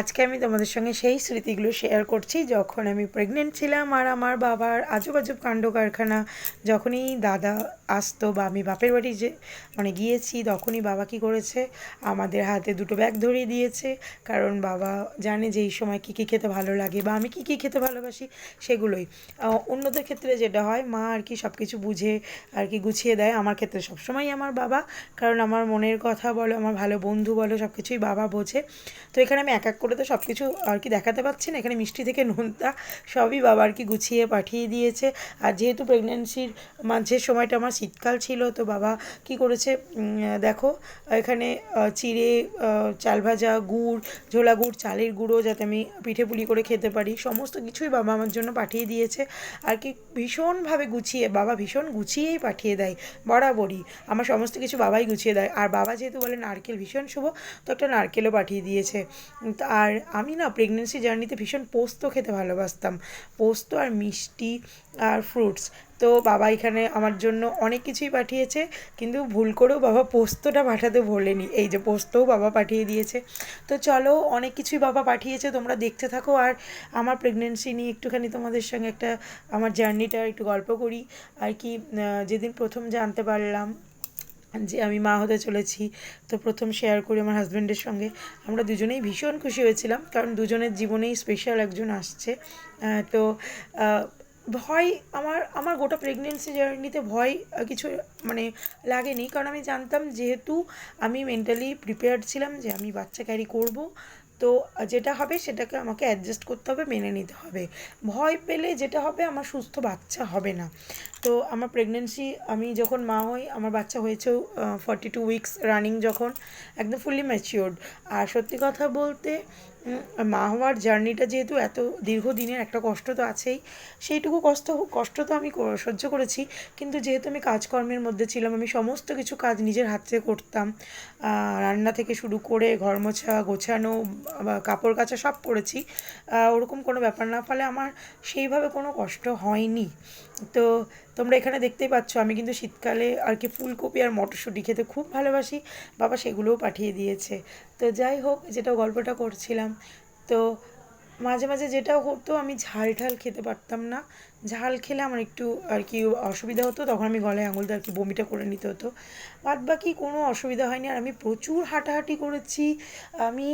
আজকে আমি তোমাদের সঙ্গে সেই স্মৃতিগুলো শেয়ার করছি। যখন আমি প্রেগনেন্ট ছিলাম আর আমার বাবার আজব আজব কাণ্ড কারখানা যখনই দাদা আসতো বা আমি বাপের বাড়ি যে মানে গিয়েছি, তখনই বাবা কী করেছে? আমাদের হাতে দুটো ব্যাগ ধরিয়ে দিয়েছে। কারণ বাবা জানে যে এই সময় কী কী খেতে ভালো লাগে বা আমি কী কী খেতে ভালোবাসি সেগুলোই। অন্যদের ক্ষেত্রে যেটা হয়, মা আর কি সব কিছু বুঝে আর কি গুছিয়ে দেয়। আমার ক্ষেত্রে সবসময় আমার বাবা। কারণ আমার মনের কথা বলো, আমার ভালো বন্ধু বলো সব কিছুই বাবা বোঝে। তো এখানে আমি এক এক করে তো সব কিছু আর কি দেখাতে পারছি না। এখানে মিষ্টি থেকে নোনতা সবই বাবা আর কি গুছিয়ে পাঠিয়ে দিয়েছে। আর যেহেতু প্রেগনেন্সির মাঝের সময়টা আমার শীতকাল ছিল, তো বাবা কি করেছে দেখো, এখানে চিড়ে চাল ভাজা, গুড়, ঝোলা গুড়, চালের গুঁড়ো যাতে আমি পিঠে পুলি করে খেতে পারি, সমস্ত কিছুই বাবা আমার জন্য পাঠিয়ে দিয়েছে। আর কি ভীষণভাবে গুছিয়ে, বাবা ভীষণ গুছিয়েই পাঠিয়ে দেয়, বরাবরই। আমার সমস্ত কিছু বাবাই গুছিয়ে দেয়। আর বাবা যেহেতু বলে নারকেল ভীষণ শুভ, তো একটা নারকেলও পাঠিয়ে দিয়েছে। আর আমি না প্রেগনেন্সি জার্নিতে ভীষণ পোস্ত খেতে ভালোবাসতাম। পোস্ত আর মিষ্টি আর ফ্রুটস তো বাবা এখানে আমার জন্য অনেক কিছুই পাঠিয়েছে, কিন্তু ভুল করেও বাবা পোস্তটা পাঠাতে ভোলেনি এই যে পোস্তও বাবা পাঠিয়ে দিয়েছে। তো চলো, অনেক কিছুই বাবা পাঠিয়েছে, তোমরা দেখতে থাকো। আর আমার প্রেগনেন্সি নিয়ে একটুখানি তোমাদের সঙ্গে একটা আমার জার্নিটা একটু গল্প করি। আর কি যেদিন প্রথম জানতে পারলাম যে আমি মা হতে চলেছি, তো প্রথম শেয়ার করি আমার হাজব্যান্ডের সঙ্গে। আমরা দুজনেই ভীষণ খুশি হয়েছিলাম, কারণ দুজনের জীবনেই স্পেশাল একজন আসছে। তো ভয় আমার আমার গোটা প্রেগনেন্সি জার্নিতে ভয় কিছু মানে লাগেনি। কারণ আমি জানতাম যেহেতু আমি মেন্টালি প্রিপেয়ার্ড ছিলাম যে আমি বাচ্চা ক্যারি করব, তো যেটা হবে সেটাকে আমাকে অ্যাডজাস্ট করতে হবে, মেনে নিতে হবে। ভয় পেলে যেটা হবে, আমার সুস্থ বাচ্চা হবে না। তো আমার প্রেগনেন্সি আমি যখন মা হই, আমার বাচ্চা হয়েছেও ফর্টি টু উইকস রানিং যখন, একদম ফুললি ম্যাচিওর্ড আর সত্যি কথা বলতে মা হওয়ার জার্নিটা যেহেতু এত দীর্ঘদিনের একটা কষ্ট তো আছেই, সেইটুকু কষ্ট কষ্ট তো আমি সহ্য করেছি। কিন্তু যেহেতু আমি কাজকর্মের মধ্যে ছিলাম, আমি সমস্ত কিছু কাজ নিজের হাতে করতাম। রান্না থেকে শুরু করে ঘর মোছা, গোছানো কাপড় কাচা সব করেছি। ওরকম কোনো ব্যাপার না, ফলে আমার সেইভাবে কোনো কষ্ট হয়নি। তো তোমরা এখানে দেখতেই পাচ্ছ, আমি কিন্তু শীতকালে আর কি ফুলকপি আর মটরশুঁটি খেতে খুব ভালোবাসি। বাবা সেগুলোও পাঠিয়ে দিয়েছে। তো যাই হোক, যেটা গল্পটা করছিলাম, তো মাঝে মাঝে যেটা হতো আমি ঝাল ঠাল খেতে পারতাম না। ঝাল খেলে আমার একটু আর কি অসুবিধা হতো, তখন আমি গলায় আঙুল দিয়ে আর কি বমিটা করে নিতে হতো। বাদ বাকি কোনো অসুবিধা হয়নি। আর আমি প্রচুর হাঁটাহাঁটি করেছি। আমি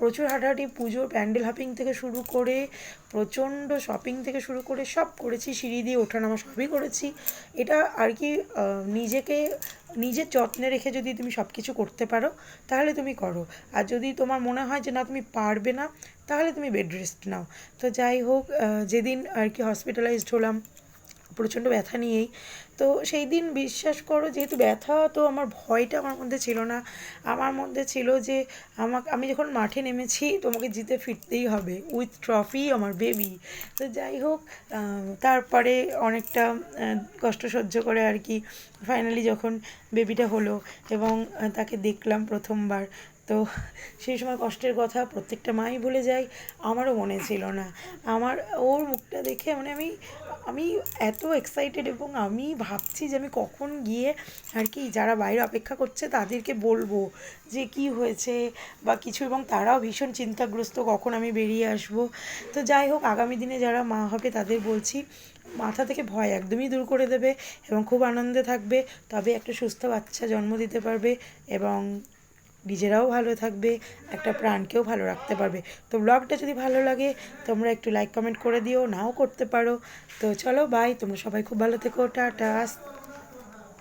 প্রচুর হাঁটাহাঁটি পুজোর প্যান্ডেল হপিং থেকে শুরু করে, প্রচণ্ড শপিং থেকে শুরু করে সব করেছি। সিঁড়ি দিয়ে ওঠানামা সবই করেছি। এটা আর কি নিজেকে, নিজের যত্নে রেখে যদি তুমি সব কিছু করতে পারো, তাহলে তুমি করো। আর যদি তোমার মনে হয় যে না, তুমি পারবে না, তাহলে তুমি বেড রেস্ট নাও। তো যাই হোক যেদিন আর কি হসপিটালাইজড হলাম, প্রচণ্ড ব্যথা নিয়েই। তো সেই দিন বিশ্বাস করো, যেহেতু ব্যথা তো আমার ভয়টা আমার মধ্যে ছিল না। আমার মধ্যে ছিল যে আমাকে, আমি যখন মাঠে নেমেছি, তোমাকে জিতে ফিরতেই হবে। উইথ ট্রফি আমার বেবি তো যাই হোক তারপরে অনেকটা কষ্ট সহ্য করে আর কি। ফাইনালি যখন বেবিটা হলো এবং তাকে দেখলাম প্রথমবার তো সেই সময় কষ্টের কথা প্রত্যেকটা মাই বলে যায়, আমারও মনে ছিল না। আমার, ওর মুখটা দেখে মানে আমি আমি এত এক্সাইটেড এবং আমি ভাবছি যে আমি কখন গিয়ে আর কি যারা বাইরে অপেক্ষা করছে তাদেরকে বলব যে কি হয়েছে বা কিছু এবং তারাও ভীষণ চিন্তাগ্রস্ত কখন আমি বেরিয়ে আসব। তো যাই হোক, আগামী দিনে যারা মা হবে তাদের বলছি, মাথা থেকে ভয় একদমই দূর করে দেবে এবং খুব আনন্দে থাকবে। তবে একটা সুস্থ বাচ্চা জন্ম দিতে পারবে এবং নিজেরাও ভালো থাকবে, একটা প্রাণকেও ভালো রাখতে পারবে। তো ব্লগটা যদি ভালো লাগে, তোমরা একটু লাইক কমেন্ট করে দিও, নাও করতে পারো। তো চলো বাই তোমরা সবাই খুব ভালো থেকো। টাটা।